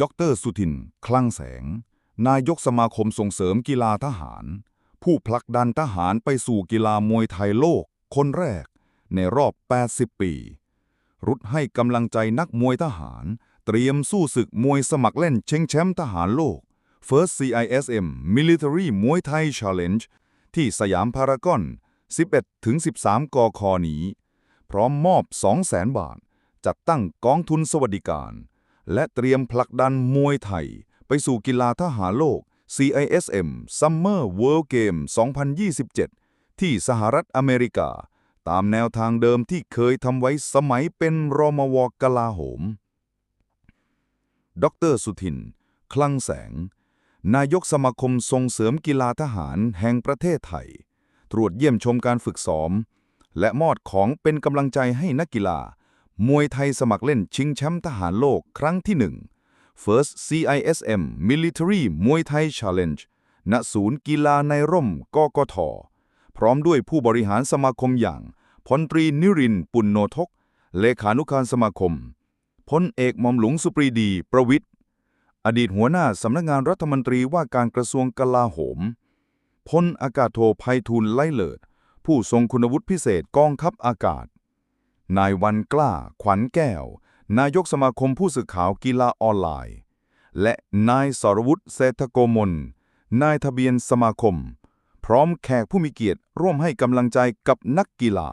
ดรสุทิน คลังแสง นายกสมาคมส่งเสริมกีฬาทหาร ผู้ผลักดันทหารไปสู่กีฬามวยไทยโลก คนแรก ในรอบ 80 ปี รุดให้กำลังใจนักมวยทหาร เตรียมสู้ศึกมวยสมัครเล่นเชิงแชมป์ทหารโลก First CISM Military Muay Thai Challenge ที่สยามพารากอน 11-13 กคนี้ พร้อมมอบ 200,000 บาท จัดตั้งกองทุนสวัสดิการ และเตรียมผลักดันมวยไทย ไปสู่กีฬาทหารโลก CISM Summer World Game 2027 ที่สหรัฐอเมริกา ตามแนวทางเดิมที่เคยทำไว้สมัยเป็นรมวกลาโหม ดรสุทิน คลังแสง นายกสมาคมส่งเสริมกีฬาทหารแห่งประเทศไทย ตรวจเยี่ยมชมการฝึกซ้อม และมอบของเป็นกำลังใจให้นักกีฬา มวยไทยสมัครเล่นชิงแชมป์ทหารโลกครั้งที่ 1 First CISM Military Muay Thai Challenge ณศูนย์กีฬาในร่มกกท พร้อมด้วยผู้บริหารสมาคมอย่าง พลตรีนิรินปุณโนทก เลขานุการสมาคม พลเอกมอมหลวงสุปรีดี ประวิทย์ อดีตหัวหน้าสำนักงานรัฐมนตรีว่าการกระทรวงกลาโหม พลอากาศโทไพฑูรย์ไล่เลิศผู้ทรงคุณวุฒิพิเศษกองทัพอากาศ นายวันกล้า ขวัญแก้ว นายกสมาคมผู้สื่อข่าวกีฬาออนไลน์ และนายสรวุฒิเศรษฐโกมล นายทะเบียนสมาคม พร้อมแขกผู้มีเกียรติร่วมให้กำลังใจกับนักกีฬา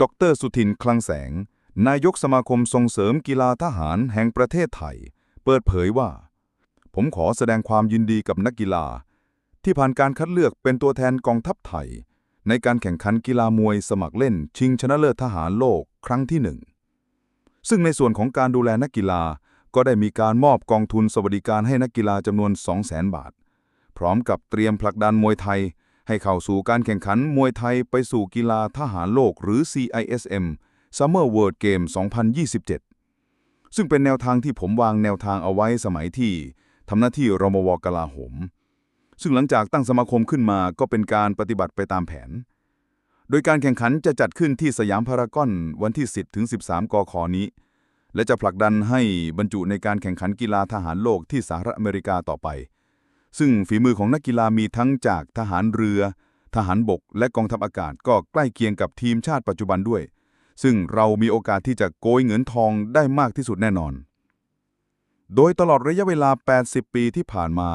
ดรสุทินคลังแสง นายกสมาคมส่งเสริมกีฬาทหารแห่งประเทศไทย เปิดเผยว่า ผมขอแสดงความยินดีกับนักกีฬา ที่ผ่านการคัดเลือกเป็นตัวแทนกองทัพไทย ในการแข่งขันกีฬามวยสมัครเล่น ชิงชนะเลิศทหารโลกครั้งที่หนึ่งซึ่งในส่วนของการดูแลนักกีฬาก็ได้มีการมอบกองทุนสวัสดิการให้นักกีฬาจำนวน 200,000 บาท พร้อมกับเตรียมผลักดันมวยไทย ให้เข้าสู่การแข่งขันมวยไทยไปสู่กีฬาทหารโลกหรือ CISM Summer World Game 2027 ซึ่งเป็นแนวทางที่ผมวางแนวทางเอาไว้สมัยที่ทำหน้าที่รมวกลาโหม ซึ่งหลังจากตั้งสมาคมขึ้นมาก็เป็นการปฏิบัติไปตามแผน โดยการแข่งขันจะจัดขึ้นที่สยามพารากอนวันที่ 10 ถึง 13 กคนี้ และจะผลักดันให้บรรจุในการแข่งขันกีฬาทหารโลกที่สหรัฐอเมริกาต่อไป ซึ่งฝีมือของนักกีฬามีทั้งจากทหารเรือ ทหารบก และกองทัพอากาศก็ใกล้เคียงกับทีมชาติปัจจุบันด้วย ซึ่งเรามีโอกาสที่จะโกยเงินทองได้มากที่สุดแน่นอน โดยตลอดระยะเวลา 80 ปีที่ผ่านมา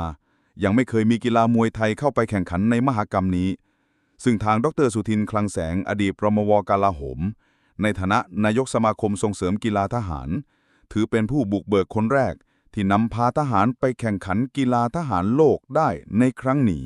ยังไม่เคยมีกีฬามวยไทยเข้าไปแข่งขันในมหกรรมนี้ ซึ่งทางดรสุทินคลังแสงอดีตรมวกาลาโหม ในฐานะนายกสมาคมส่งเสริมกีฬาทหาร ถือเป็นผู้บุกเบิกคนแรก ที่นำพาทหารไปแข่งขันกีฬาทหารโลกได้ในครั้งนี้